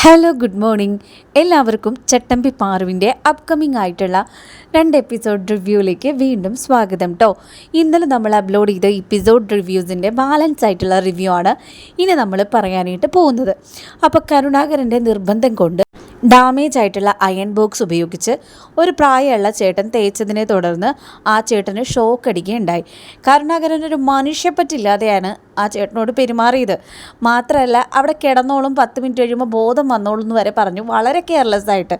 Hello good morning എല്ലാവർക്കും ചട്ടമ്പി പാറുവിന്റെ upcoming ആയിട്ടുള്ള രണ്ട് എപ്പിസോഡ് റിവ്യൂയിലേക്ക് വീണ്ടും സ്വാഗതം കേട്ടോ ഇന്നലെ നമ്മൾ അപ്ലോഡ് ചെയ്ത എപ്പിസോഡ് റിവ്യൂസിന്റെ ബാലൻസ് ആയിട്ടുള്ള റിവ്യൂ ആണ് ഇനി നമ്മൾ പറയാനായിട്ട് പോകുന്നത്. അപ്പോൾ കരുണാകരന്റെ നിർബന്ധം കൊണ്ട് ഡാമേജ് ആയിട്ടുള്ള അയൺ ബോക്സ് ഉപയോഗിച്ച് ഒരു പ്രായമുള്ള ചേട്ടൻ തേച്ചതിനെ തുടർന്ന് ആ ചേട്ടന് ഷോക്ക് അടിക്കുകയുണ്ടായി. കരുണാകരൻ ഒരു മനുഷ്യപ്പറ്റില്ലാതെയാണ് ആ ചേട്ടനോട് പെരുമാറിയത്. മാത്രമല്ല അവിടെ കിടന്നോളും പത്ത് മിനിറ്റ് കഴിയുമ്പോൾ ബോധം വന്നോളും എന്ന് വരെ പറഞ്ഞു. വളരെ കെയർലെസ് ആയിട്ട്.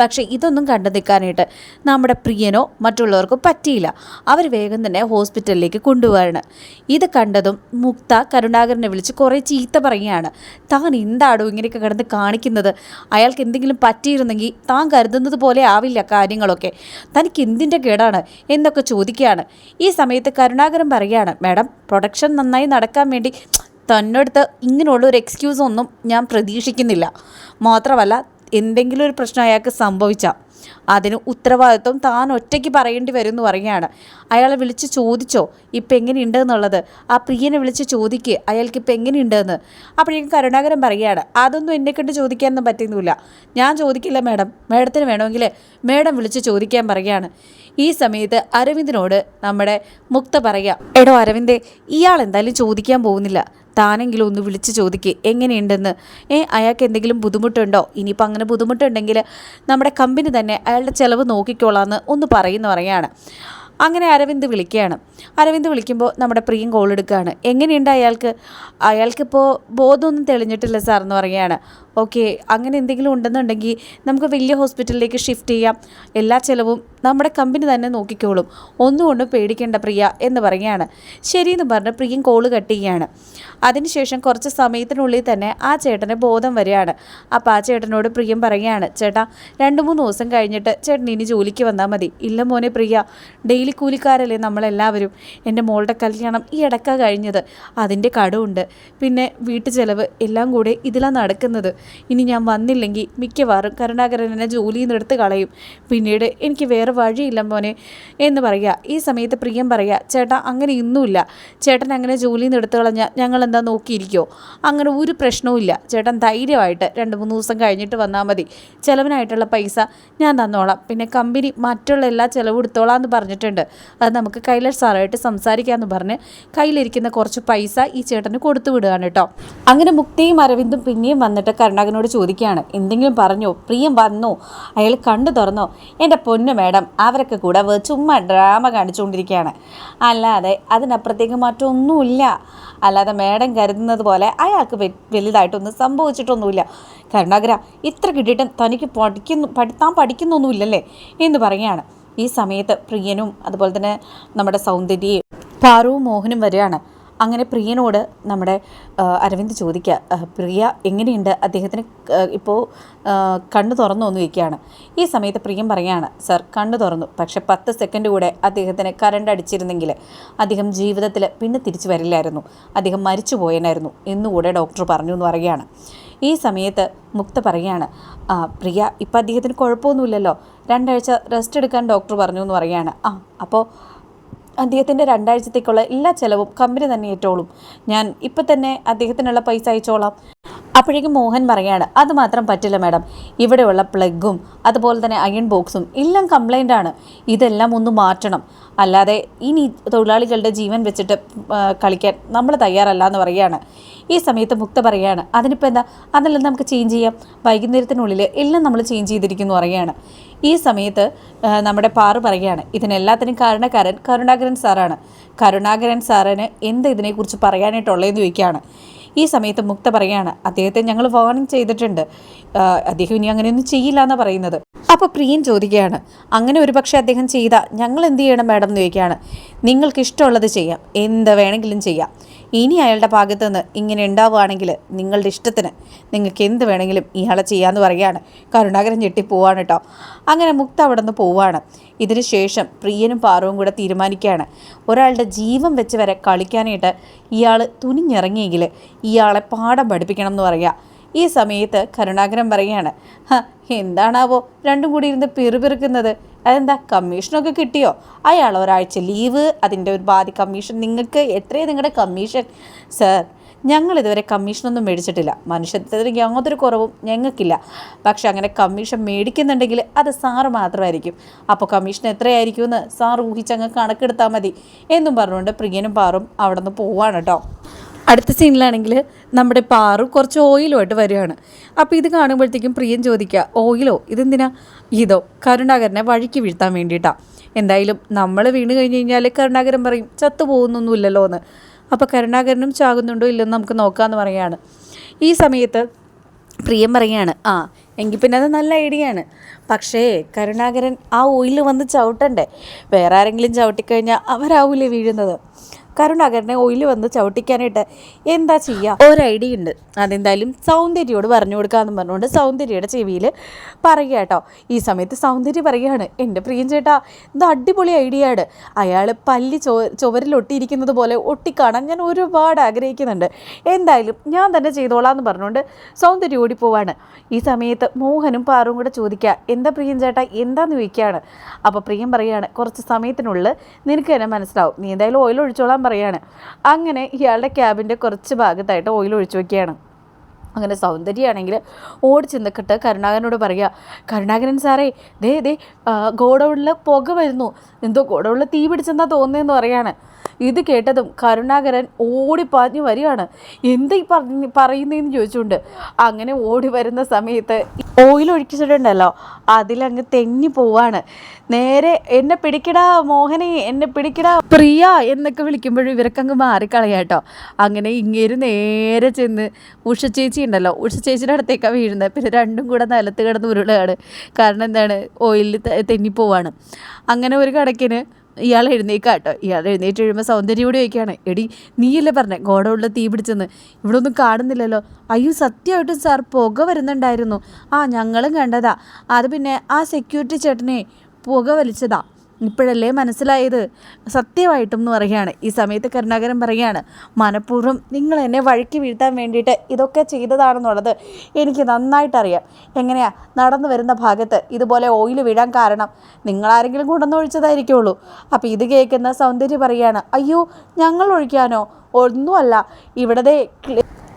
പക്ഷേ ഇതൊന്നും കണ്ടു നിൽക്കാനായിട്ട് നമ്മുടെ പ്രിയനോ മറ്റുള്ളവർക്കോ പറ്റിയില്ല. അവർ വേഗം തന്നെ ഹോസ്പിറ്റലിലേക്ക് കൊണ്ടുപോവാണ്. ഇത് കണ്ടതും മുക്ത കരുണാകരനെ വിളിച്ച് കുറേ ചീത്ത പറയുകയാണ്. താൻ എന്താടോ ഇങ്ങനെയൊക്കെ കിടന്ന് കാണിക്കുന്നത്? അയാൾക്ക് എന്തെങ്കിലും പറ്റിയിരുന്നെങ്കിൽ താൻ കരുതുന്നത് പോലെ ആവില്ല കാര്യങ്ങളൊക്കെ. തനിക്ക് എന്തിന്റെ കേടാണ്? എന്നൊക്കെ ചോദിക്കുകയാണ്. ഈ സമയത്ത് കരുണാകരൻ പറയുകയാണ് മാഡം പ്രൊഡക്ഷൻ നന്നായി നടക്കാൻ വേണ്ടി തന്നെടുത്ത് ഇങ്ങനെയുള്ള ഒരു എക്സ്ക്യൂസ് ഒന്നും ഞാൻ പ്രതീക്ഷിക്കുന്നില്ല. മാത്രമല്ല എന്തെങ്കിലും ഒരു പ്രശ്നം അയാൾക്ക് സംഭവിച്ചാൽ അതിന് ഉത്തരവാദിത്വം താൻ ഒറ്റയ്ക്ക് പറയേണ്ടി വരും എന്ന് പറയുകയാണ്. അയാളെ വിളിച്ച് ചോദിച്ചോ ഇപ്പം എങ്ങനെയുണ്ട്? എന്നുള്ളത്. ആ പ്രിയനെ വിളിച്ച് ചോദിക്കുക അയാൾക്ക് ഇപ്പം എങ്ങനെയുണ്ടെന്ന് അപ്പോഴേക്കും കരുണാകരൻ പറയുകയാണ് അതൊന്നും എന്നെ കണ്ട് ചോദിക്കാനൊന്നും പറ്റുന്നില്ല. ഞാൻ ചോദിക്കില്ല മാഡം. മാഡത്തിന് വേണമെങ്കിൽ മാഡം വിളിച്ച് ചോദിക്കാൻ പറയുകയാണ്. ഈ സമയത്ത് അരവിന്ദിനോട് നമ്മുടെ മുക്ത പറയുക എടോ അരവിന്ദേ ഇയാൾ എന്തായാലും ചോദിക്കാൻ പോകുന്നില്ല. താനെങ്കിലും ഒന്ന് വിളിച്ച് ചോദിക്കുക എങ്ങനെയുണ്ടെന്ന്? ഏ അയാൾക്ക് എന്തെങ്കിലും ബുദ്ധിമുട്ടുണ്ടോ? ഇനിയിപ്പോൾ അങ്ങനെ ബുദ്ധിമുട്ടുണ്ടെങ്കിൽ നമ്മുടെ കമ്പനി തന്നെ അയാളുടെ ചിലവ് നോക്കിക്കോളാമെന്ന് ഒന്ന് പറയുന്നു പറയാണ്. അങ്ങനെ അരവിന്ദ് വിളിക്കുകയാണ്. അരവിന്ദ് വിളിക്കുമ്പോൾ നമ്മുടെ പ്രിയം കോൾ എടുക്കുകയാണ്. എങ്ങനെയുണ്ട് അയാൾക്ക്? അയാൾക്കിപ്പോൾ ബോധമൊന്നും തെളിഞ്ഞിട്ടില്ല സാർ എന്ന് പറയുകയാണ് ഓക്കെ അങ്ങനെ എന്തെങ്കിലും ഉണ്ടെന്നുണ്ടെങ്കിൽ നമുക്ക് വലിയ ഹോസ്പിറ്റലിലേക്ക് ഷിഫ്റ്റ് ചെയ്യാം. എല്ലാ ചിലവും നമ്മുടെ കമ്പനി തന്നെ നോക്കിക്കോളും. ഒന്നുകൊണ്ടും പേടിക്കേണ്ട പ്രിയ എന്ന് പറയുകയാണ്. ശരിയെന്ന് പറഞ്ഞ് പ്രിയം കോൾ കട്ട് ചെയ്യുകയാണ്. അതിനുശേഷം കുറച്ച് സമയത്തിനുള്ളിൽ തന്നെ ആ ചേട്ടന് ബോധം വരികയാണ്. അപ്പോൾ ആ ചേട്ടനോട് പ്രിയം പറയുകയാണ് ചേട്ടാ രണ്ട് മൂന്ന് ദിവസം കഴിഞ്ഞിട്ട് ചേട്ടൻ ഇനി ജോലിക്ക് വന്നാൽ മതി. ഇല്ല മോനെ പ്രിയ ഡെയിലി കൂലിക്കാരല്ലേ നമ്മളെല്ലാവരും. എന്റെ മോളുടെ കല്യാണം ഈ ഇടക്ക കഴിഞ്ഞത്. അതിന്റെ കടമുണ്ട് പിന്നെ വീട്ടു ചെലവ് എല്ലാം കൂടെ ഇതിലാണ് നടക്കുന്നത്. ഇനി ഞാൻ വന്നില്ലെങ്കിൽ മിക്കവാറും കരുണാകരൻ എന്നെ ജോലിയിൽ നിന്ന് എടുത്ത് കളയും. പിന്നീട് എനിക്ക് വേറെ വഴിയില്ല മോനെ എന്ന് പറയുക. ഈ സമയത്ത് പ്രിയം പറയുക ചേട്ടാ അങ്ങനെ ഇന്നുമില്ല ചേട്ടൻ അങ്ങനെ ജോലിയിൽ നിന്ന് എടുത്ത് കളഞ്ഞാൽ ഞങ്ങൾ എന്താ നോക്കിയിരിക്കുമോ അങ്ങനെ ഒരു പ്രശ്നവുമില്ല ചേട്ടൻ ധൈര്യമായിട്ട് രണ്ട് മൂന്ന് ദിവസം കഴിഞ്ഞിട്ട് വന്നാൽ മതി. ചിലവിനായിട്ടുള്ള പൈസ ഞാൻ തന്നോളാം. പിന്നെ കമ്പനി മറ്റുള്ള എല്ലാ ചിലവും എടുത്തോളാം എന്ന് പറഞ്ഞിട്ടുണ്ട്. അത് നമുക്ക് കൈലാഷ് സാറായിട്ട് സംസാരിക്കാമെന്ന് പറഞ്ഞ് കയ്യിലിരിക്കുന്ന കുറച്ച് പൈസ ഈ ചേട്ടന് കൊടുത്തു വിടുകയാണ് കേട്ടോ. അങ്ങനെ മുക്തിയും അരവിന്ദും പിന്നെയും വന്നിട്ട് കരുണാകരനോട് ചോദിക്കുകയാണ്. എന്തെങ്കിലും പറഞ്ഞോ? പ്രിയം വന്നോ? അയാൾ കണ്ടു തുറന്നോ? എന്റെ പൊന്നു മേഡം അവരൊക്കെ കൂടെ ചുമ്മാ ഡ്രാമ കാണിച്ചുകൊണ്ടിരിക്കുകയാണ്. അല്ലാതെ അതിനപ്പുറത്തേക്ക് മറ്റൊന്നുമില്ല അല്ലാതെ മേഡം കരുതുന്നത് പോലെ അയാൾക്ക് വലുതായിട്ടൊന്നും സംഭവിച്ചിട്ടൊന്നുമില്ല. കരുണാകര ഇത്ര കിട്ടിയിട്ടും തനിക്ക് പഠിക്കുന്നു പഠിത്താൻ പഠിക്കുന്നൊന്നുമില്ലല്ലേ? എന്ന് പറയുകയാണ്. ഈ സമയത്ത് പ്രിയനും അതുപോലെ തന്നെ നമ്മുടെ സൗന്ദര്യയും പാറുവും മോഹനും വരികയാണ്. അങ്ങനെ പ്രിയനോട് നമ്മുടെ അരവിന്ദ് ചോദിക്കുക പ്രിയ എങ്ങനെയുണ്ട്? അദ്ദേഹത്തിന് ഇപ്പോൾ കണ്ണു തുറന്നു ഒന്ന് വയ്ക്കുകയാണ് ഈ സമയത്ത് പ്രിയം പറയാണ് സർ കണ്ണു തുറന്നു. പക്ഷെ പത്ത് സെക്കൻഡ് കൂടെ അദ്ദേഹത്തിന് കറണ്ട് അടിച്ചിരുന്നെങ്കിൽ അദ്ദേഹം ജീവിതത്തിൽ പിന്നെ തിരിച്ചു വരില്ലായിരുന്നു. അദ്ദേഹം മരിച്ചു പോയനായിരുന്നു എന്നുകൂടെ ഡോക്ടർ പറഞ്ഞു എന്ന് പറയുകയാണ്. ഈ സമയത്ത് മുക്ത പറയുകയാണ് പ്രിയ ഇപ്പം അദ്ദേഹത്തിന് കുഴപ്പമൊന്നുമില്ലല്ലോ. രണ്ടാഴ്ച റെസ്റ്റ് എടുക്കാൻ ഡോക്ടർ പറഞ്ഞു എന്ന് പറയുകയാണ്. ആ അപ്പോൾ അദ്ദേഹത്തിന്റെ രണ്ടാഴ്ചത്തേക്കുള്ള എല്ലാ ചിലവും കമ്പനി തന്നെ ഏറ്റോളും. ഞാൻ ഇപ്പം തന്നെ അദ്ദേഹത്തിനുള്ള പൈസ അയച്ചോളാം. അപ്പോഴേക്കും മോഹൻ പറയാണ് അത് മാത്രം പറ്റില്ല മാഡം. ഇവിടെയുള്ള പ്ലഗും അതുപോലെ തന്നെ അയൺ ബോക്സും എല്ലാം കംപ്ലൈന്റ് ആണ്. ഇതെല്ലാം ഒന്ന് മാറ്റണം. അല്ലാതെ ഇനി തൊഴിലാളികളുടെ ജീവൻ വെച്ചിട്ട് കളിക്കാൻ നമ്മൾ തയ്യാറല്ല എന്ന് പറയുകയാണ്. ഈ സമയത്ത് മുക്ത പറയുകയാണ് അതിനിപ്പോൾ എന്താ? അതെല്ലാം നമുക്ക് ചേഞ്ച് ചെയ്യാം. വൈകുന്നേരത്തിനുള്ളിൽ എല്ലാം നമ്മൾ ചേഞ്ച് ചെയ്തിരിക്കുന്നു പറയുകയാണ്. ഈ സമയത്ത് നമ്മുടെ പാറു പറയുകയാണ് ഇതിനെല്ലാത്തിനും കാരണക്കാരൻ കരുണാകരൻ സാറാണ്. കരുണാകരൻ സാറിന് എന്ത് ഇതിനെക്കുറിച്ച് പറയാനായിട്ടുള്ളതെന്ന് ചോദിക്കുകയാണ്. ഈ സമയത്ത് മുക്ത പറയാണ്. അദ്ദേഹത്തെ ഞങ്ങൾ വാർണിംഗ് ചെയ്തിട്ടുണ്ട്. അദ്ദേഹം ഇനി അങ്ങനെയൊന്നും ചെയ്യില്ല എന്ന് പറയുന്നത്. അപ്പോൾ പ്രിയൻ ചോദിക്കുകയാണ് അങ്ങനെ ഒരു പക്ഷേ അദ്ദേഹം ചെയ്താൽ ഞങ്ങൾ എന്ത് ചെയ്യണം മാഡം? എന്ന് ചോദിക്കുകയാണ്. നിങ്ങൾക്ക് ഇഷ്ടമുള്ളത് ചെയ്യാം. എന്ത് വേണമെങ്കിലും ചെയ്യാം. ഇനി അയാളുടെ ഭാഗത്തു നിന്ന് ഇങ്ങനെ ഉണ്ടാവുകയാണെങ്കിൽ നിങ്ങളുടെ ഇഷ്ടത്തിന് നിങ്ങൾക്ക് എന്ത് വേണമെങ്കിലും ഇയാളെ ചെയ്യാമെന്ന് പറയുകയാണ്. കരുണാകരൻ ഞെട്ടി പോവാണ് കേട്ടോ. അങ്ങനെ മുക്ത അവിടെ നിന്ന് പോവാണ്. ഇതിന് ശേഷം പ്രിയനും പാറവും കൂടെ തീരുമാനിക്കുകയാണ്. ഒരാളുടെ ജീവൻ വെച്ച് വരെ കളിക്കാനായിട്ട് ഇയാൾ തുനിഞ്ഞിറങ്ങിയെങ്കിൽ ഇയാളെ പാഠം പഠിപ്പിക്കണം എന്ന് പറയുക. ഈ സമയത്ത് കരുണാകരൻ പറയാണ് എന്താണാവോ രണ്ടും കൂടി ഇരുന്ന് പിറുപിറുക്കുന്നത്? അതെന്താ കമ്മീഷനൊക്കെ കിട്ടിയോ? അയാൾ ഒരാഴ്ച ലീവ് അതിന്റെ ഒരു ബാധി കമ്മീഷൻ നിങ്ങൾക്ക് എത്രയാണ് നിങ്ങളുടെ കമ്മീഷൻ? സർ ഞങ്ങൾ ഞങ്ങളിതുവരെ കമ്മീഷനൊന്നും മേടിച്ചിട്ടില്ല. മനുഷ്യത്വത്തിന് യാതൊരു കുറവും ഞങ്ങൾക്കില്ല. പക്ഷെ അങ്ങനെ കമ്മീഷൻ മേടിക്കുന്നുണ്ടെങ്കിൽ അത് സാറ് മാത്രമായിരിക്കും. അപ്പോൾ കമ്മീഷൻ എത്രയായിരിക്കും എന്ന് സാർ ഊഹിച്ചങ്ങ് കണക്കെടുത്താൽ മതി എന്നും പറഞ്ഞുകൊണ്ട് പ്രിയനും പാറും അവിടെ നിന്ന് പോവാണ് കേട്ടോ. അടുത്ത സീനിലാണെങ്കിൽ നമ്മുടെ പാറു കുറച്ച് ഓയിലുമായിട്ട് വരികയാണ്. അപ്പോൾ ഇത് കാണുമ്പോഴത്തേക്കും പ്രിയം ചോദിക്കുക ഓയിലോ? ഇതെന്തിനാ? ഇതോ കരുണാകരനെ വഴിക്ക് വീഴ്ത്താൻ വേണ്ടിയിട്ടാണ് എന്തായാലും നമ്മൾ വീണ് കഴിഞ്ഞ് കഴിഞ്ഞാൽ കരുണാകരൻ പറയും ചത്തു പോകുന്നൊന്നുമില്ലല്ലോ എന്ന് അപ്പോൾ കരുണാകരനും ചാകുന്നുണ്ടോ ഇല്ലെന്ന് നമുക്ക് നോക്കാമെന്ന് പറയുകയാണ്. ഈ സമയത്ത് പ്രിയം പറയുകയാണ് ആ എങ്കിൽ പിന്നെ അത് നല്ല ഐഡിയയാണ് പക്ഷേ കരുണാകരൻ ആ ഓയിൽ വന്ന് ചവിട്ടണ്ടേ? വേറെ ആരെങ്കിലും ചവിട്ടിക്കഴിഞ്ഞാൽ അവരാവൂലേ വീഴുന്നത്? കരുണാകരനെ ഓയിൽ വന്ന് ചവിട്ടിക്കാനായിട്ട് എന്താ ചെയ്യുക ഒരു ഐഡിയ ഉണ്ട്. അതെന്തായാലും സൗന്ദര്യയോട് പറഞ്ഞു കൊടുക്കാമെന്ന് പറഞ്ഞുകൊണ്ട് സൗന്ദര്യയുടെ ചെവിയിൽ പറയുക കേട്ടോ. ഈ സമയത്ത് സൗന്ദര്യം പറയുകയാണ് എന്റെ പ്രിയൻ ചേട്ടാ ഇത് അടിപൊളി ഐഡിയ ആണ്. അയാൾ പല്ലി ചോ ചുവരിൽ ഒട്ടിയിരിക്കുന്നത് പോലെ ഒട്ടിക്കാണാൻ ഞാൻ ഒരുപാട് ആഗ്രഹിക്കുന്നുണ്ട്. എന്തായാലും ഞാൻ തന്നെ ചെയ്തോളാം എന്ന് പറഞ്ഞുകൊണ്ട് സൗന്ദര്യം ഓടിപ്പോവാണ്. ഈ സമയത്ത് മോഹനും പാറും കൂടെ ചോദിക്കുക എന്താ പ്രിയൻ ചേട്ടാ എന്താന്ന് ചോദിക്കുകയാണ്? അപ്പോൾ പ്രിയം പറയുകയാണ് കുറച്ച് സമയത്തിനുള്ളിൽ നിനക്ക് തന്നെ മനസ്സിലാവും. നീ എന്തായാലും ഓയിൽ ഒഴിച്ചോളാൻ പറയാണ്. അങ്ങനെ ഇയാളുടെ ക്യാബിന്റെ കുറച്ച് ഭാഗത്തായിട്ട് ഓയിൽ ഒഴിച്ചു വയ്ക്കുകയാണ് അങ്ങനെ സൗന്ദര്യമാണെങ്കിൽ ഓടി ചെന്നിട്ട് കരുണാകരനോട് പറയുക കരുണാകരൻ സാറേ ദേ ദേ ഗോഡൗണിൽ പുക വരുന്നു. എന്തോ ഗോഡൗണിൽ തീ പിടിച്ചെന്നാ തോന്നുന്നതെന്ന് പറയാണ്. ഇത് കേട്ടതും കരുണാകരൻ ഓടിപ്പാഞ്ഞു വരികയാണ്. എന്താ ഈ പറഞ്ഞ് പറയുന്നതെന്ന് ചോദിച്ചുകൊണ്ട് അങ്ങനെ ഓടി വരുന്ന സമയത്ത് ഓയിൽ ഒഴിച്ചിട്ടുണ്ടല്ലോ. അതിലങ്ങ് തെങ്ങി പോവാണ്. നേരെ എന്നെ പിടിക്കടാ മോഹനെ എന്നെ പിടിക്കടാ പ്രിയ എന്നൊക്കെ വിളിക്കുമ്പോഴും ഇവരൊക്കെ മാറിക്കളയാട്ടോ അങ്ങനെ ഇങ്ങേര് നേരെ ചെന്ന് ഉഷ ചേച്ചി ഉണ്ടല്ലോ. ഉഷ ചേച്ചിയുടെ അടുത്തേക്കാണ് വീഴുന്നത്. പിന്നെ രണ്ടും കൂടെ നിലത്ത് കിടന്ന് ഉരുളയാണ് കാരണം എന്താണ്? ഓയിലിൽ തെന്നിപ്പോവാണ് അങ്ങനെ ഒരു കണക്കിന് ഇയാൾ എഴുന്നേക്കാട്ടോ ഇയാൾ എഴുന്നേറ്റ് കഴിയുമ്പോൾ സൗന്ദര്യയോടെ ചോദിക്കുകയാണ് എടി നീയല്ലേ പറഞ്ഞേ ഗോഡൗണിൽ തീ പിടിച്ചെന്ന്. ഇവിടെ ഒന്നും കാണുന്നില്ലല്ലോ. അയ്യോ സത്യമായിട്ടും സാർ പുക വരുന്നുണ്ടായിരുന്നു. ആ ഞങ്ങളും കണ്ടതാ. അത് പിന്നെ ആ സെക്യൂരിറ്റി ചേട്ടനെ പുക വലിച്ചതാ. ഇപ്പോഴല്ലേ മനസ്സിലായത്? സത്യമായിട്ടും എന്ന് പറയുകയാണ്. ഈ സമയത്ത് കരുണാകരൻ പറയുകയാണ് മനഃപൂർവം നിങ്ങൾ എന്നെ വഴിക്ക് വീഴ്ത്താൻ വേണ്ടിയിട്ട് ഇതൊക്കെ ചെയ്തതാണെന്നുള്ളത് എനിക്ക് നന്നായിട്ടറിയാം. എങ്ങനെയാ? നടന്നു വരുന്ന ഭാഗത്ത് ഇതുപോലെ ഓയിൽ വീഴാൻ കാരണം നിങ്ങളാരെങ്കിലും കൊണ്ടുവന്ന് ഒഴിച്ചതായിരിക്കുള്ളൂ അപ്പോൾ ഇത് കേൾക്കുന്ന സൗന്ദര്യ പറയുകയാണ് അയ്യോ ഞങ്ങൾ ഒഴിക്കാനോ? ഒന്നുമല്ല. ഇവിടത്തെ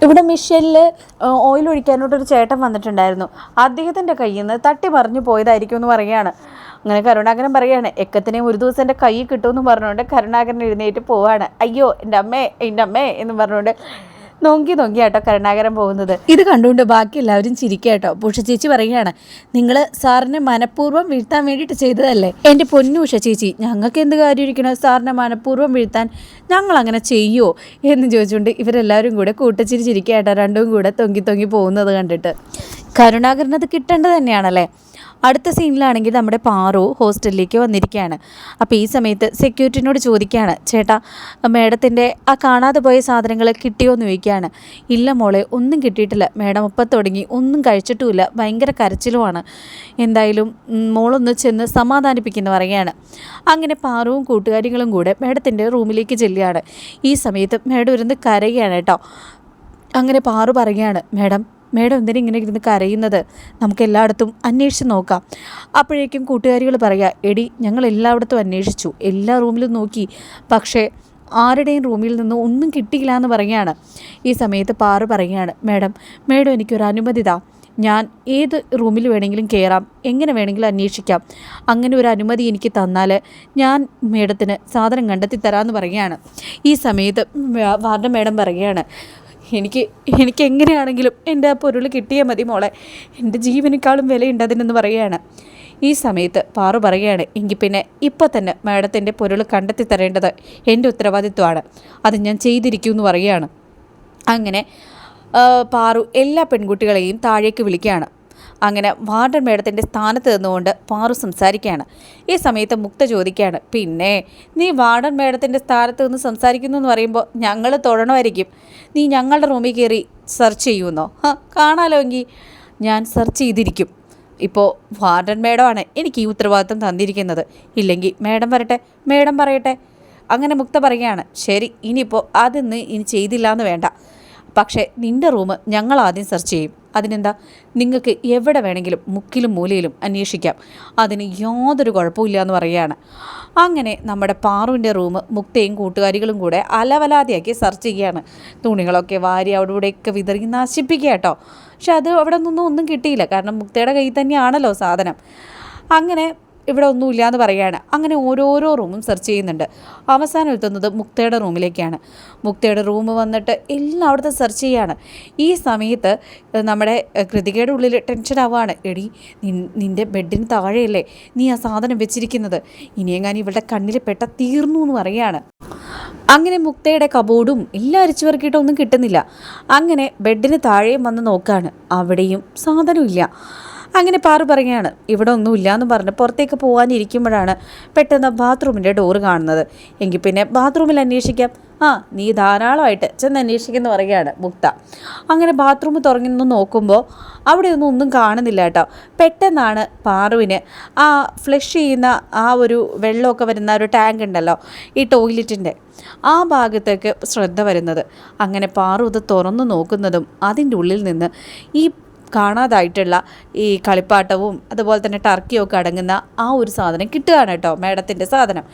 ഇവിടെ മിഷനിൽ ഓയിൽ ഒഴിക്കാനോട്ടൊരു ചേട്ടൻ വന്നിട്ടുണ്ടായിരുന്നു. അദ്ദേഹത്തിന്റെ കയ്യിൽ നിന്ന് തട്ടി മറിഞ്ഞു പോയതായിരിക്കും എന്ന് പറയുകയാണ്. അങ്ങനെ കരുണാകരൻ പറയാണ് എക്കത്തിനെ ഒരു ദിവസം എന്റെ കൈ കിട്ടുമെന്ന് പറഞ്ഞുകൊണ്ട് കരുണാകരൻ എഴുന്നേറ്റ് പോവാണ്. അയ്യോ എന്റെ അമ്മേ എന്റെ അമ്മേ എന്ന് പറഞ്ഞുകൊണ്ട് നോക്കി നോക്കിയാട്ടോ കരുണാകരൻ പോകുന്നത്. ഇത് കണ്ടുകൊണ്ട് ബാക്കി എല്ലാവരും ചിരിക്കാട്ടോ ഉഷ ചേച്ചി പറയുകയാണ് നിങ്ങൾ സാറിനെ മനഃപൂർവം വീഴ്ത്താൻ വേണ്ടിയിട്ട് ചെയ്തതല്ലേ? എന്റെ പൊന്നു ഉഷ ചേച്ചി ഞങ്ങൾക്ക് എന്ത് കാര്യം ഇരിക്കണോ? സാറിനെ മനഃപൂർവം വീഴ്ത്താൻ ഞങ്ങൾ അങ്ങനെ ചെയ്യുമോ എന്ന് ചോദിച്ചുകൊണ്ട് ഇവരെല്ലാവരും കൂടെ കൂട്ടച്ചിരി ചിരിക്കാട്ടോ രണ്ടും കൂടെ തൊങ്ങി തൊങ്ങി പോകുന്നത് കണ്ടിട്ട്. കരുണാകരൻ അത് കിട്ടേണ്ടത് തന്നെയാണല്ലേ? അടുത്ത സീനിലാണെങ്കിൽ നമ്മുടെ പാറു ഹോസ്റ്റലിലേക്ക് വന്നിരിക്കുകയാണ്. അപ്പോൾ ഈ സമയത്ത് സെക്യൂരിറ്റിനോട് ചോദിക്കുകയാണ് ചേട്ടാ മേഡത്തിന്റെ ആ കാണാതെ പോയ സാധനങ്ങൾ കിട്ടിയോ എന്ന് ചോദിക്കുകയാണ്. ഇല്ല മോളെ ഒന്നും കിട്ടിയിട്ടില്ല. മേഡം ഒപ്പം തുടങ്ങി ഒന്നും കഴിച്ചിട്ടുമില്ല. ഭയങ്കര കരച്ചിലുമാണ്. എന്തായാലും മോളൊന്ന് ചെന്ന് സമാധാനിപ്പിക്കുന്ന പറയുകയാണ്. അങ്ങനെ പാറുവും കൂട്ടുകാരികളും കൂടെ മേഡത്തിന്റെ റൂമിലേക്ക് ചെല്ലുകയാണ്. ഈ സമയത്ത് മേഡം ഇരുന്ന് കരയുകയാണ് കേട്ടോ. അങ്ങനെ പാറു പറയുകയാണ് മേഡം മേഡം എന്തിനാ ഇങ്ങനെ ഇരുന്ന് കരയുന്നത്? നമുക്ക് എല്ലായിടത്തും അന്വേഷിച്ച് നോക്കാം. അപ്പോഴേക്കും കൂട്ടുകാരികൾ പറയുക എടി ഞങ്ങൾ എല്ലായിടത്തും അന്വേഷിച്ചു. എല്ലാ റൂമിലും നോക്കി. പക്ഷേ ആരുടെയും റൂമിൽ നിന്ന് ഒന്നും കിട്ടിയില്ല എന്ന് പറയുകയാണ്. ഈ സമയത്ത് പാറു പറയുകയാണ് മേഡം മേഡം എനിക്കൊരു അനുമതി താ. ഞാൻ ഏത് റൂമിൽ വേണമെങ്കിലും കയറാം എങ്ങനെ വേണമെങ്കിലും അന്വേഷിക്കാം. അങ്ങനെ ഒരു അനുമതി എനിക്ക് തന്നാൽ ഞാൻ മേഡത്തിന് സാധനം കണ്ടെത്തി തരാമെന്ന് പറയുകയാണ്. ഈ സമയത്ത് വാർഡൻ മേഡം പറയുകയാണ് എനിക്ക് എനിക്ക് എങ്ങനെയാണെങ്കിലും എന്റെ ആ പൊരുൾ കിട്ടിയാൽ മതി മോളെ. എന്റെ ജീവനേക്കാളും വിലയുണ്ട് അതിനെന്ന് പറയുകയാണ്. ഈ സമയത്ത് പാറു പറയുകയാണ് എങ്കിൽ പിന്നെ ഇപ്പോൾ തന്നെ മാഡത്തിന്റെ പൊരുൾ കണ്ടെത്തി തരേണ്ടത് എന്റെ ഉത്തരവാദിത്വമാണ്. അത് ഞാൻ ചെയ്തിരിക്കുമെന്ന് പറയുകയാണ്. അങ്ങനെ പാറു എല്ലാ പെൺകുട്ടികളെയും താഴേക്ക് വിളിക്കുകയാണ്. അങ്ങനെ വാർഡൻ മേഡത്തിന്റെ സ്ഥാനത്ത് നിന്നുകൊണ്ട് പാറു സംസാരിക്കുകയാണ്. ഈ സമയത്ത് മുക്ത ചോദിക്കുകയാണ് പിന്നെ നീ വാർഡൻ മേഡത്തിന്റെ സ്ഥാനത്ത് നിന്ന് സംസാരിക്കുന്നു എന്ന് പറയുമ്പോൾ ഞങ്ങൾ തൊഴണമായിരിക്കും. നീ ഞങ്ങളുടെ റൂമിൽ കയറി സെർച്ച് ചെയ്യുമെന്നോ കാണാലോ എങ്കിൽ ഞാൻ സെർച്ച് ചെയ്തിരിക്കും. ഇപ്പോൾ വാർഡൻ മേഡമാണ് എനിക്ക് ഈ ഉത്തരവാദിത്വം തന്നിരിക്കുന്നത്. ഇല്ലെങ്കിൽ മേഡം വരട്ടെ മേഡം പറയട്ടെ. അങ്ങനെ മുക്ത പറയുകയാണ് ശരി ഇനിയിപ്പോൾ അതിന്ന് ഇനി ചെയ്തില്ല എന്ന് വേണ്ട. പക്ഷേ നിന്റെ റൂം ഞങ്ങൾ ആദ്യം സെർച്ച് ചെയ്യും. അതിനെന്താ? നിങ്ങൾക്ക് എവിടെ വേണമെങ്കിലും മുക്കിലും മൂലയിലും അന്വേഷിക്കാം. അതിന് യാതൊരു കുഴപ്പമില്ല എന്ന് പറയുകയാണ്. അങ്ങനെ നമ്മുടെ പാറുവിന്റെ റൂം മുക്തയും കൂട്ടുകാരികളും കൂടെ അലവലാതിയാക്കി സെർച്ച് ചെയ്യുകയാണ്. തുണികളൊക്കെ വാരി അവിടെ ഇവിടെയൊക്കെ വിതറി നശിപ്പിക്കുക കേട്ടോ. പക്ഷെ അത് അവിടെ നിന്നൊന്നും ഒന്നും കിട്ടിയില്ല. കാരണം മുക്തയുടെ കയ്യിൽ തന്നെയാണല്ലോ സാധനം. അങ്ങനെ ഇവിടെ ഒന്നുമില്ല എന്ന് പറയുകയാണ്. അങ്ങനെ ഓരോരോ റൂമും സെർച്ച് ചെയ്യുന്നുണ്ട്. അവസാനം എത്തുന്നത് മുക്തയുടെ റൂമിലേക്കാണ് മുക്തയുടെ റൂം വന്നിട്ട് എല്ലാം അവിടുത്തെ സെർച്ച് ചെയ്യാണ്. ഈ സമയത്ത് നമ്മുടെ കൃതികയുടെ ഉള്ളിൽ ടെൻഷൻ ആവുകയാണ്. എടി നിന്റെ ബെഡിന് താഴെയല്ലേ നീ ആ സാധനം വെച്ചിരിക്കുന്നത്? ഇനിയെങ്ങാനും ഇവളുടെ കണ്ണിൽ പെട്ട തീർന്നു എന്ന് പറയുകയാണ്. അങ്ങനെ മുക്തയുടെ കബോർഡും എല്ലാം അരിച്ചു പെറുക്കിയിട്ടൊന്നും കിട്ടുന്നില്ല. അങ്ങനെ ബെഡിന് താഴെയും വന്ന് നോക്കാണ്. അവിടെയും സാധനമില്ല. അങ്ങനെ പാറു പറയുകയാണ് ഇവിടെ ഒന്നുമില്ല പറഞ്ഞ് പുറത്തേക്ക് പോകാനിരിക്കുമ്പോഴാണ് പെട്ടെന്ന് ബാത്റൂമിന്റെ ഡോറ് കാണുന്നത്. എങ്കിൽ പിന്നെ ബാത്റൂമിൽ അന്വേഷിക്കാം. ആ നീ ധാരാളമായിട്ട് ചെന്ന് അന്വേഷിക്കുന്നു പറയുകയാണ് മുക്ത. അങ്ങനെ ബാത്റൂം തുറങ്ങുന്നു നോക്കുമ്പോൾ അവിടെ ഒന്നും ഒന്നും കാണുന്നില്ല കേട്ടോ. പെട്ടെന്നാണ് പാറുവിന് ആ ഫ്ലഷ് ചെയ്യുന്ന ആ ഒരു വെള്ളമൊക്കെ വരുന്ന ഒരു ടാങ്ക് ഉണ്ടല്ലോ ഈ ടോയ്ലറ്റിന്റെ ആ ഭാഗത്തേക്ക് ശ്രദ്ധ വരുന്നത്. അങ്ങനെ പാറു അത് തുറന്നു നോക്കുന്നതും അതിന്റെ ഉള്ളിൽ നിന്ന് ഈ കാണാതായിട്ടുള്ള ഈ കളിപ്പാട്ടവും അതുപോലെ തന്നെ ടർക്കിയും ഒക്കെ അടങ്ങുന്ന ആ ഒരു സാധനം കിട്ടുകയാണ് കേട്ടോ മേഡത്തിന്റെ സാധനം.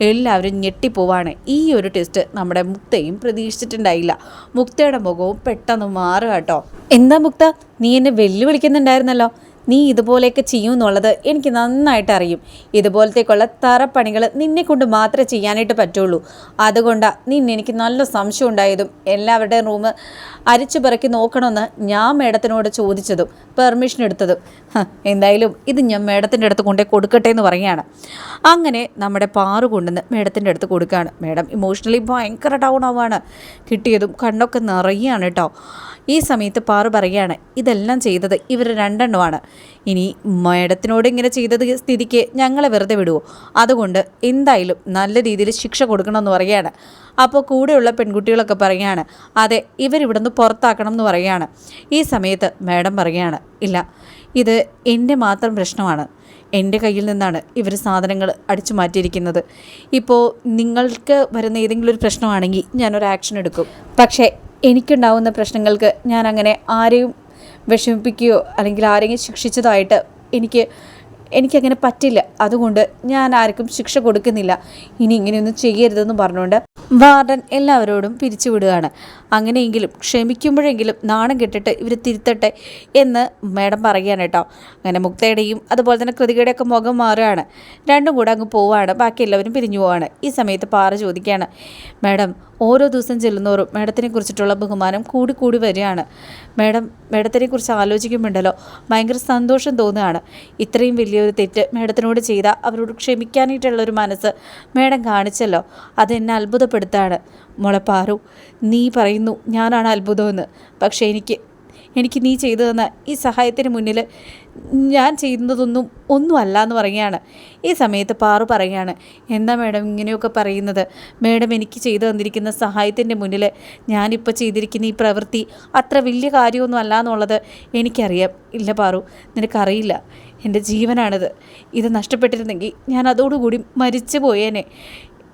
എല്ലാവരും ഞെട്ടിപ്പോവാണ്. ഈ ഒരു ടെസ്റ്റ് നമ്മുടെ മുക്തയും പ്രതീക്ഷിച്ചിട്ടുണ്ടായില്ല. മുക്തയുടെ മുഖവും പെട്ടെന്ന് മാറുക കേട്ടോ. എന്താ മുക്ത? നീ എന്നെ വെല്ലുവിളിക്കുന്നുണ്ടായിരുന്നല്ലോ. നീ ഇതുപോലെയൊക്കെ ചെയ്യൂന്നുള്ളത് എനിക്ക് നന്നായിട്ട് അറിയും. ഇതുപോലത്തേക്കുള്ള തറപ്പണികൾ നിന്നെ കൊണ്ട് മാത്രമേ ചെയ്യാനായിട്ട് പറ്റുള്ളൂ. അതുകൊണ്ടാണ് നിന്നെ എനിക്ക് നല്ല സംശയം ഉണ്ടായതും എല്ലാവരുടെയും റൂം അരിച്ചു പിറക്കി നോക്കണമെന്ന് ഞാൻ മേഡത്തിനോട് ചോദിച്ചതും പെർമിഷൻ എടുത്തതും. എന്തായാലും ഇത് ഞാൻ മേഡത്തിന്റെ അടുത്ത് കൊണ്ടേ കൊടുക്കട്ടെ എന്ന് പറയുകയാണ്. അങ്ങനെ നമ്മുടെ പാറു കൊണ്ടുവന്ന് മേഡത്തിന്റെ അടുത്ത് കൊടുക്കുകയാണ്. മേഡം ഇമോഷണലി ഭയങ്കര ഡൗൺ ആവുകയാണ്. കിട്ടിയതും കണ്ണൊക്കെ നിറയുകയാണ് കേട്ടോ. ഈ സമയത്ത് പാറു പറയുകയാണ് ഇതെല്ലാം ചെയ്തത് ഇവർ രണ്ടെണ്ണമാണ്. ഇനി മേഡത്തിനോട് ഇങ്ങനെ ചെയ്തത് സ്ഥിതിക്ക് ഞങ്ങളെ വെറുതെ വിടുവോ? അതുകൊണ്ട് എന്തായാലും നല്ല രീതിയിൽ ശിക്ഷ കൊടുക്കണമെന്ന് പറയുകയാണ്. അപ്പോൾ കൂടെയുള്ള പെൺകുട്ടികളൊക്കെ പറയുകയാണ് അതെ ഇവരിവിടുന്ന് പുറത്താക്കണം എന്ന് പറയുകയാണ്. ഈ സമയത്ത് മാഡം പറയുകയാണ് ഇല്ല ഇത് എന്റെ മാത്രം പ്രശ്നമാണ്. എന്റെ കയ്യിൽ നിന്നാണ് ഇവർ സാധനങ്ങൾ അടിച്ചു മാറ്റിയിരിക്കുന്നത്. ഇപ്പോൾ നിങ്ങൾക്ക് വരുന്ന ഏതെങ്കിലും ഒരു പ്രശ്നമാണെങ്കിൽ ഞാനൊരു ആക്ഷൻ എടുക്കും. പക്ഷേ എനിക്കുണ്ടാവുന്ന പ്രശ്നങ്ങൾക്ക് ഞാൻ അങ്ങനെ ആരെയും വിഷമിപ്പിക്കുകയോ അല്ലെങ്കിൽ ആരെങ്കിലും ശിക്ഷിച്ചതായിട്ട് എനിക്ക് എനിക്കങ്ങനെ പറ്റില്ല. അതുകൊണ്ട് ഞാൻ ആർക്കും ശിക്ഷ കൊടുക്കുന്നില്ല. ഇനി ഇങ്ങനെയൊന്നും ചെയ്യരുതെന്ന് പറഞ്ഞുകൊണ്ട് വാർഡൻ എല്ലാവരോടും പിരിച്ചുവിടുകയാണ്. അങ്ങനെയെങ്കിലും ക്ഷമിക്കുമ്പോഴെങ്കിലും നാണം കെട്ടിട്ട് ഇവർ തിരുത്തട്ടെ എന്ന് മേഡം പറയുകയാണ് കേട്ടോ. അങ്ങനെ മുക്തയുടെയും അതുപോലെ തന്നെ കൃതികയുടെയൊക്കെ മുഖം മാറുകയാണ്. രണ്ടും കൂടെ അങ്ങ് പോവുകയാണ് ബാക്കി എല്ലാവരും പിരിഞ്ഞു പോവാണ്. ഈ സമയത്ത് പാറ ചോദിക്കുകയാണ് മേഡം ഓരോ ദിവസം ചെല്ലുന്നവരും മേഡത്തിനെ കുറിച്ചിട്ടുള്ള ബഹുമാനം കൂടി കൂടി വരികയാണ്. മേഡം മേഡത്തിനെ കുറിച്ച് ആലോചിക്കുമ്പോണ്ടല്ലോ ഭയങ്കര സന്തോഷം തോന്നുകയാണ്. ഇത്രയും വലിയൊരു തെറ്റ് മേഡത്തിനോട് ചെയ്ത അവരോട് ക്ഷമിക്കാനായിട്ടുള്ള ഒരു മനസ്സ് മേഡം കാണിച്ചല്ലോ. അതെന്നെ അത്ഭുതപ്പെടുത്താണ് മുളപ്പാറു നീ പറയുന്നു ഞാനാണ് അത്ഭുതമെന്ന്. പക്ഷേ എനിക്ക് എനിക്ക് നീ ചെയ്തു തന്ന ഈ സഹായത്തിന് മുന്നിൽ ഞാൻ ചെയ്യുന്നതൊന്നും ഒന്നുമല്ല എന്ന് പറയുകയാണ്. ഈ സമയത്ത് പാറു പറയുകയാണ് എന്താ മേഡം ഇങ്ങനെയൊക്കെ പറയുന്നത്? മേഡം എനിക്ക് ചെയ്തു തന്നിരിക്കുന്ന സഹായത്തിന്റെ മുന്നിൽ ഞാനിപ്പോൾ ചെയ്തിരിക്കുന്ന ഈ പ്രവൃത്തി അത്ര വലിയ കാര്യമൊന്നും അല്ല എന്നുള്ളത് എനിക്കറിയാം. ഇല്ല പാറു നിനക്കറിയില്ല. എന്റെ ജീവനാണിത്. ഇത് നഷ്ടപ്പെട്ടിരുന്നെങ്കിൽ ഞാൻ അതോടുകൂടി മരിച്ചു പോയേനെ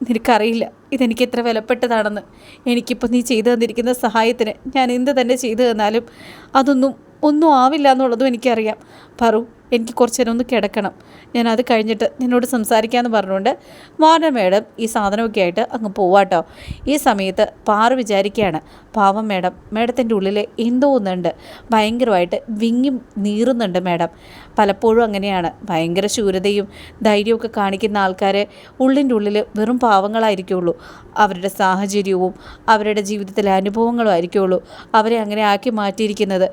നിനക്കറിയില്ല. ഇതെനിക്ക് എത്ര വിലപ്പെട്ടതാണെന്ന്. എനിക്കിപ്പോൾ നീ ചെയ്തു തന്നിരിക്കുന്ന സഹായത്തിന് ഞാൻ എന്ത് തന്നെ ചെയ്തു തന്നാലും അതൊന്നും ഒന്നും ആവില്ല എന്നുള്ളതും എനിക്കറിയാം. പറു എനിക്ക് കുറച്ച് നേരം ഒന്ന് കിടക്കണം. ഞാൻ അത് കഴിഞ്ഞിട്ട് നിന്നോട് സംസാരിക്കാമെന്ന് പറഞ്ഞുകൊണ്ട് മോന മേഡം ഈ സാധനമൊക്കെ ആയിട്ട് അങ്ങ് പോവാട്ടോ. ഈ സമയത്ത് പാറു വിചാരിക്കുകയാണ് പാവം മേഡം മേഡത്തിന്റെ ഉള്ളിൽ എന്തോ ഒന്നുണ്ട്. ഭയങ്കരമായിട്ട് വിങ്ങി നീറുന്നുണ്ട് മേഡം. പലപ്പോഴും അങ്ങനെയാണ്. ഭയങ്കര ശൂരതയും ധൈര്യമൊക്കെ കാണിക്കുന്ന ആൾക്കാരെ ഉള്ളിന്റെ ഉള്ളിൽ വെറും പാവങ്ങളായിരിക്കുള്ളൂ. അവരുടെ സാഹചര്യവും അവരുടെ ജീവിതത്തിലെ അനുഭവങ്ങളും ആയിരിക്കുള്ളൂ അവരെ അങ്ങനെ ആക്കി മാറ്റിയിരിക്കുന്നത്.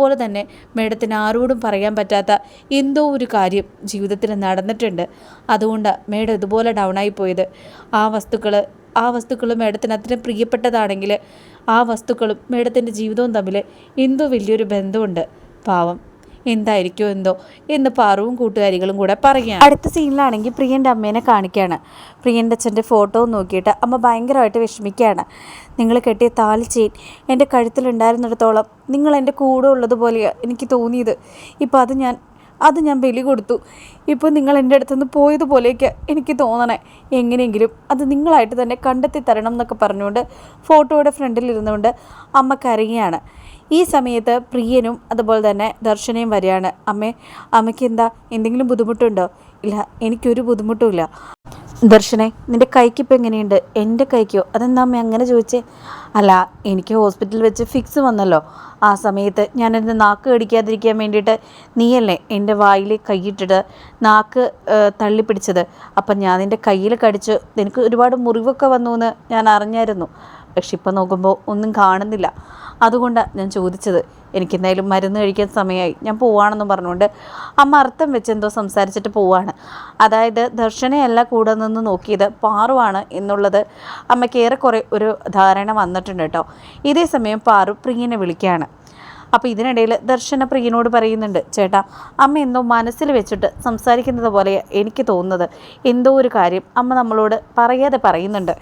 അതുപോലെ തന്നെ മേഡത്തിന് ആരോടും പറയാൻ പറ്റാത്ത എന്തോ ഒരു കാര്യം ജീവിതത്തിൽ നടന്നിട്ടുണ്ട്. അതുകൊണ്ട് മേഡം ഇതുപോലെ ഡൗണായി പോയത്. ആ വസ്തുക്കൾ ആ വസ്തുക്കളും മേഡത്തിന് അത്ര പ്രിയപ്പെട്ടതാണെങ്കിൽ ആ വസ്തുക്കളും മേഡത്തിന്റെ ജീവിതവും തമ്മിൽ എന്തോ വലിയൊരു ബന്ധമുണ്ട്. പാവം. എന്തായിരിക്കും എന്തോ എന്ന് പാറുവും കൂട്ടുകാരികളും കൂടെ പറയുകയാണ്. അടുത്ത സീനിലാണെങ്കിൽ പ്രിയന്റെ അമ്മേനെ കാണിക്കുകയാണ് പ്രിയന്റെ അച്ഛന്റെ ഫോട്ടോ നോക്കിയിട്ട് അമ്മ ഭയങ്കരമായിട്ട് വിഷമിക്കുകയാണ്. നിങ്ങൾ കെട്ടിയ താലി ചെയിൻ എന്റെ കഴുത്തിലുണ്ടായിരുന്നിടത്തോളം നിങ്ങൾ എന്റെ കൂടെ ഉള്ളതുപോലെയാണ് എനിക്ക് തോന്നിയത്. ഇപ്പോൾ അത് ഞാൻ അത് ഞാൻ ബലി കൊടുത്തു. ഇപ്പോൾ നിങ്ങൾ എന്റെ അടുത്തുനിന്ന് പോയതുപോലെയൊക്കെ എനിക്ക് തോന്നണേ. എങ്ങനെയെങ്കിലും അത് നിങ്ങളായിട്ട് തന്നെ കണ്ടെത്തി തരണം എന്നൊക്കെ പറഞ്ഞുകൊണ്ട് ഫോട്ടോയുടെ ഫ്രണ്ടിൽ ഇരുന്നുകൊണ്ട് അമ്മ കരയുകയാണ്. ഈ സമയത്ത് പ്രിയനും അതുപോലെ തന്നെ ദർശനയും വരികയാണ്. അമ്മേ അമ്മയ്ക്ക് എന്താ? എന്തെങ്കിലും ബുദ്ധിമുട്ടുണ്ടോ? ഇല്ല എനിക്കൊരു ബുദ്ധിമുട്ടുമില്ല ദർശനെ നിന്റെ കൈക്ക് ഇപ്പം എങ്ങനെയുണ്ട്? എന്റെ കൈക്കോ? അതെന്താ അമ്മ അങ്ങനെ ചോദിച്ചേ? അല്ല എനിക്ക് ഹോസ്പിറ്റലിൽ വെച്ച് ഫിക്സ് വന്നല്ലോ. ആ സമയത്ത് ഞാൻ എന്റെ നാക്ക് കടിക്കാതിരിക്കാൻ വേണ്ടിയിട്ട് നീയല്ലേ എന്റെ വായിൽ കൈയിട്ടിട്ട് നാക്ക് തള്ളി തള്ളിപ്പിടിച്ചത്? അപ്പം ഞാൻ നിന്റെ കയ്യിൽ കടിച്ച്. നിനക്ക് ഒരുപാട് മുറിവൊക്കെ വന്നു എന്ന് ഞാൻ അറിഞ്ഞായിരുന്നു. പക്ഷെ ഇപ്പം നോക്കുമ്പോൾ ഒന്നും കാണുന്നില്ല. അതുകൊണ്ടാണ് ഞാൻ ചോദിച്ചത്. എനിക്കെന്തായാലും മരുന്ന് കഴിക്കാൻ സമയമായി ഞാൻ പോവാണെന്ന് പറഞ്ഞുകൊണ്ട് അമ്മ അർത്ഥം വെച്ച് എന്തോ സംസാരിച്ചിട്ട് പോവാണ്. അതായത് ദർശനയല്ല കൂടെ നിന്ന് നോക്കിയത് പാറുവാണ് എന്നുള്ളത് അമ്മയ്ക്ക് ഏറെക്കുറെ ഒരു ധാരണ വന്നിട്ടുണ്ട് കേട്ടോ. ഇതേ സമയം പാറു പ്രിയനെ വിളിക്കുകയാണ്. അപ്പോൾ ഇതിനിടയിൽ ദർശന പ്രിയനോട് പറയുന്നുണ്ട് ചേട്ടാ അമ്മ എന്തോ മനസ്സിൽ വെച്ചിട്ട് സംസാരിക്കുന്നത് പോലെ എനിക്ക് തോന്നുന്നത്. എന്തോ ഒരു കാര്യം അമ്മ നമ്മളോട് പറയാതെ പറയുന്നുണ്ട്.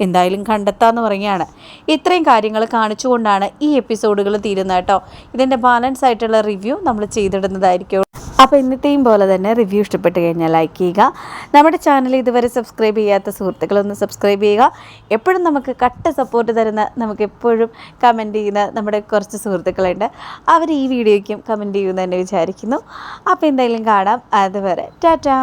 എന്തായാലും കണ്ടെത്താന്ന് പറയുകയാണ്. ഇത്രയും കാര്യങ്ങൾ കാണിച്ചുകൊണ്ടാണ് ഈ എപ്പിസോഡുകൾ തീരുന്നത് കേട്ടോ. ഇതിന്റെ ബാലൻസ് ആയിട്ടുള്ള റിവ്യൂ നമ്മൾ ചെയ്തിടുന്നതായിരിക്കും. അപ്പോൾ ഇന്നത്തെയും പോലെ തന്നെ റിവ്യൂ ഇഷ്ടപ്പെട്ട് കഴിഞ്ഞാൽ ലൈക്ക് ചെയ്യുക. നമ്മുടെ ചാനൽ ഇതുവരെ സബ്സ്ക്രൈബ് ചെയ്യാത്ത സുഹൃത്തുക്കളൊന്ന് സബ്സ്ക്രൈബ് ചെയ്യുക. എപ്പോഴും നമുക്ക് കട്ട സപ്പോർട്ട് തരുന്ന നമുക്ക് എപ്പോഴും കമന്റ് ചെയ്യുന്ന നമ്മുടെ കുറച്ച് സുഹൃത്തുക്കളുണ്ട്. അവർ ഈ വീഡിയോയ്ക്കും കമന്റ് ചെയ്യുമെന്ന് തന്നെ വിചാരിക്കുന്നു. അപ്പോൾ എന്തായാലും കാണാം. അതുവരെ. ടാറ്റാ.